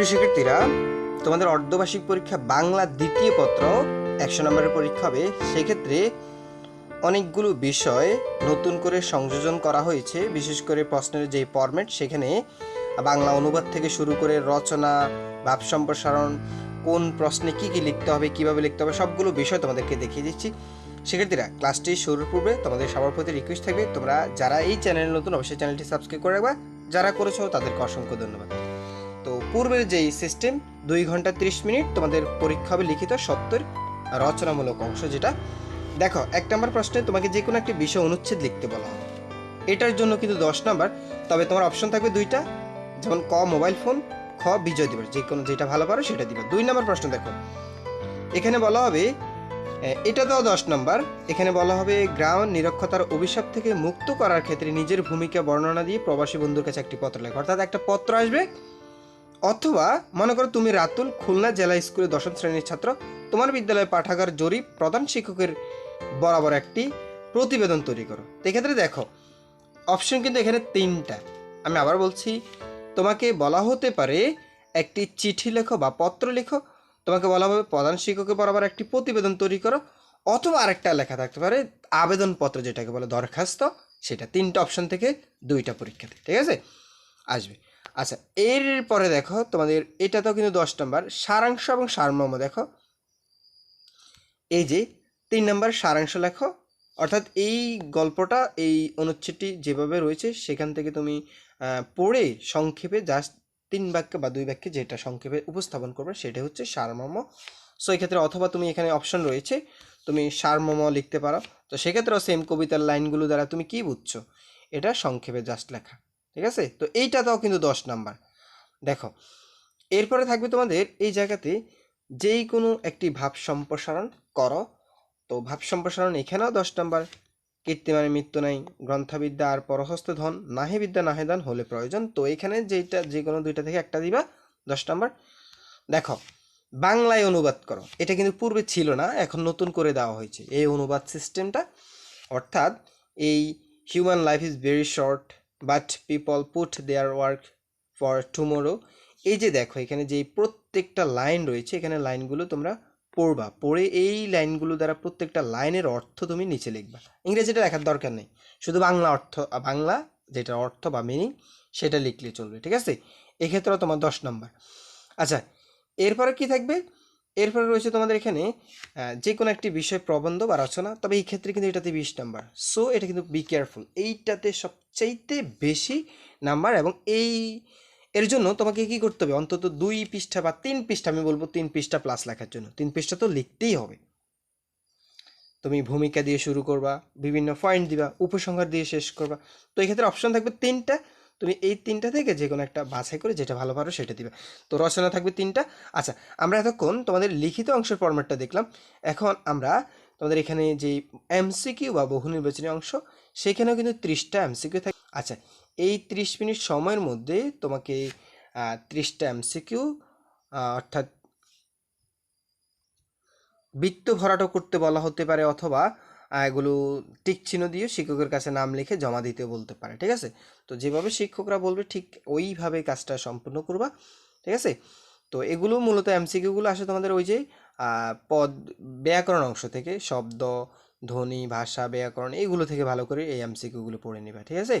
সুপ্রিয় শিক্ষার্থীরা, তোমাদের অর্ধবার্ষিক পরীক্ষা বাংলা দ্বিতীয় পত্র, একশো নম্বরের পরীক্ষা হবে। সেক্ষেত্রে অনেকগুলো বিষয় নতুন করে সংযোজন করা হয়েছে। বিশেষ করে প্রশ্নের যে ফরম্যাট সেখানে বাংলা অনুবাদ থেকে শুরু করে রচনা, ভাব সম্প্রসারণ, কোন প্রশ্নে কি কি লিখতে হবে, কীভাবে লিখতে হবে, সবগুলো বিষয় তোমাদেরকে দেখিয়ে দিচ্ছি। শিক্ষার্থীরা, ক্লাসটি শুরুর পূর্বে তোমাদের সবার প্রতি রিকোয়েস্ট থাকবে। তোমরা যারা এই চ্যানেল নতুন, অবশ্যই চ্যানেলটি সাবস্ক্রাইব করে রাখবা। যারা করেছ, তাদেরকে অসংখ্য ধন্যবাদ। পূর্বের যেই সিস্টেম দুই ঘণ্টা ত্রিশ মিনিট তোমাদের পরীক্ষা হবে লিখিত সত্তর রচনামূলক অংশ যেটা। দেখো, এক নম্বর প্রশ্নে তোমাকে যে কোনো একটি বিষয় অনুচ্ছেদ লিখতে বলা হবে। এটার জন্য কিন্তু দশ নাম্বার, তবে তোমার অপশন থাকবে দুইটা, যেমন ক মোবাইল ফোন খ বিজয় দিবস, যে কোনো যেটা ভালো পারো সেটা দিবে। দুই নম্বর প্রশ্ন দেখো, এখানে বলা হবে এটা তো দশ নম্বর, এখানে বলা হবে গ্রাম নিরক্ষতার অভিশাপ থেকে মুক্ত করার ক্ষেত্রে নিজের ভূমিকা বর্ণনা দিয়ে প্রবাসী বন্ধুর কাছে একটি পত্র লেখা। অর্থাৎ একটা পত্র আসবে অথবা মনে করো তুমি রাতুল খুলনা জেলা স্কুলে দশম শ্রেণির ছাত্র, তোমার বিদ্যালয়ে পাঠাগার জরিপ প্রধান শিক্ষকের বরাবর একটি প্রতিবেদন তৈরি করো। এক্ষেত্রে দেখো অপশন কিন্তু এখানে তিনটা। আমি আবার বলছি, তোমাকে বলা হতে পারে একটি চিঠি লেখো বা পত্র লেখো, তোমাকে বলা হবে প্রধান শিক্ষকের বরাবর একটি প্রতিবেদন তৈরি করো, অথবা আরেকটা লেখা থাকতে পারে আবেদনপত্র যেটাকে বলে দরখাস্ত, সেটা তিনটা অপশন থেকে দুইটা পরীক্ষাতে, ঠিক আছে? আসবে। আচ্ছা এরপরে দেখো তোমাদের এটা তো কিন্তু দশ নম্বর, সারাংশ এবং সারমর্ম দেখো। এই যে তিন নম্বর সারাংশ লেখো, অর্থাৎ এই গল্পটা, এই অনুচ্ছেদটি যেভাবে রয়েছে, সেখান থেকে তুমি পড়ে সংক্ষেপে জাস্ট তিন বাক্য বা দুই বাক্যে যেটা সংক্ষেপে উপস্থাপন করবে, সেটা হচ্ছে সারমর্ম। সো এক্ষেত্রে অথবা তুমি এখানে অপশন রয়েছে, তুমি সারমর্ম লিখতে পারো। তো সেক্ষেত্রেও সেম কবিতার লাইনগুলো দ্বারা তুমি কি বুঝছ? এটা সংক্ষেপে জাস্ট লেখা। ঠিক আছে? তো এইটাতেও কিন্তু দশ নাম্বার। দেখো, এরপরে থাকবে তোমাদের এই জায়গাতে যেই কোনো একটি ভাব সম্প্রসারণ করো। তো ভাব সম্প্রসারণ এখানেও দশ নাম্বার। কীর্তিমানে মৃত্যু নাই, গ্রন্থবিদ্যা আর পরহস্ত ধন, নাহে বিদ্যা নাহে দান হলে প্রয়োজন। তো এখানে যেটা যে কোনো দুইটা থেকে একটা দিবা, দশ নাম্বার। দেখো, বাংলায় অনুবাদ করো। এটা কিন্তু পূর্বে ছিল না, এখন নতুন করে দেওয়া হয়েছে। এই অনুবাদ সিস্টেমটা অর্থাৎ এই human life is very short but people put their work for tomorrow এই যে দেখো, এখানে যে প্রত্যেকটা লাইন রয়েছে, এখানে লাইনগুলো তোমরা পড়বা। পড়ে এই লাইনগুলো দ্বারা প্রত্যেকটা লাইনের অর্থ তুমি নিচে লিখবা। ইংরেজিটা লেখার দরকার নেই। শুধু বাংলা অর্থ, বাংলা যেটা অর্থ বা মিনিং সেটা লিখলে চলবে, ঠিক আছে? এক্ষেত্রেও তোমার দশ নম্বর আচ্ছা এরপরে কি থাকবে? এরপরে রয়েছে তোমাদের এখানে যে কোনো একটি বিষয় প্রবন্ধ বা রচনা, তবে এই ক্ষেত্রে কিন্তু এটাতে বিশ নাম্বার। সো এটা কিন্তু বি কেয়ারফুল এইটাতে সবচাইতে বেশি নাম্বার এবং এই, এর জন্য তোমাকে কি করতে হবে? অন্তত দুই পৃষ্ঠা বা তিন পৃষ্ঠা, আমি বলব তিন পৃষ্ঠা প্লাস লেখার জন্য। তিন পৃষ্ঠা তো লিখতেই হবে। তুমি ভূমিকা দিয়ে শুরু করবা, বিভিন্ন পয়েন্ট দিবা, উপসংহার দিয়ে শেষ করবা। তো এক্ষেত্রে অপশন থাকবে তিনটা। তুমি এই তিনটা থেকে যে কোনো একটা বাছাই করে যেটা ভালো পারো সেটা দিবে। তো রচনা থাকবে তিনটা। আচ্ছা আমরা এতক্ষণ তোমাদের লিখিত অংশের ফরম্যাটটা দেখলাম। এখন আমরা তোমাদের এখানে যে এমসিকিউ বা বহু নির্বাচনী অংশ, সেখানেও কিন্তু ত্রিশটা এমসিকিউ থাকে। আচ্ছা এই ত্রিশ মিনিট সময়ের মধ্যে তোমাকে ত্রিশটা এমসিকিউ অর্থাৎ বৃত্ত ভরাটো করতে বলা হতে পারে অথবা এগুলো টিক চিহ্ন দিয়ে শিক্ষকের কাছে নাম লিখে জমা দিতে বলতে পারে, ঠিক আছে? তো যেভাবে শিক্ষকরা বলবে ঠিক ওইভাবে কাজটা সম্পূর্ণ করবা, ঠিক আছে? তো এগুলো মূলত এমসিকিউগুলো আসে তোমাদের ওই যে পদ ব্যাকরণ অংশ থেকে, শব্দ, ধ্বনি, ভাষা ব্যাকরণ এইগুলো থেকে ভালো করে এই এমসিকিউগুলো পড়ে নেবে, ঠিক আছে?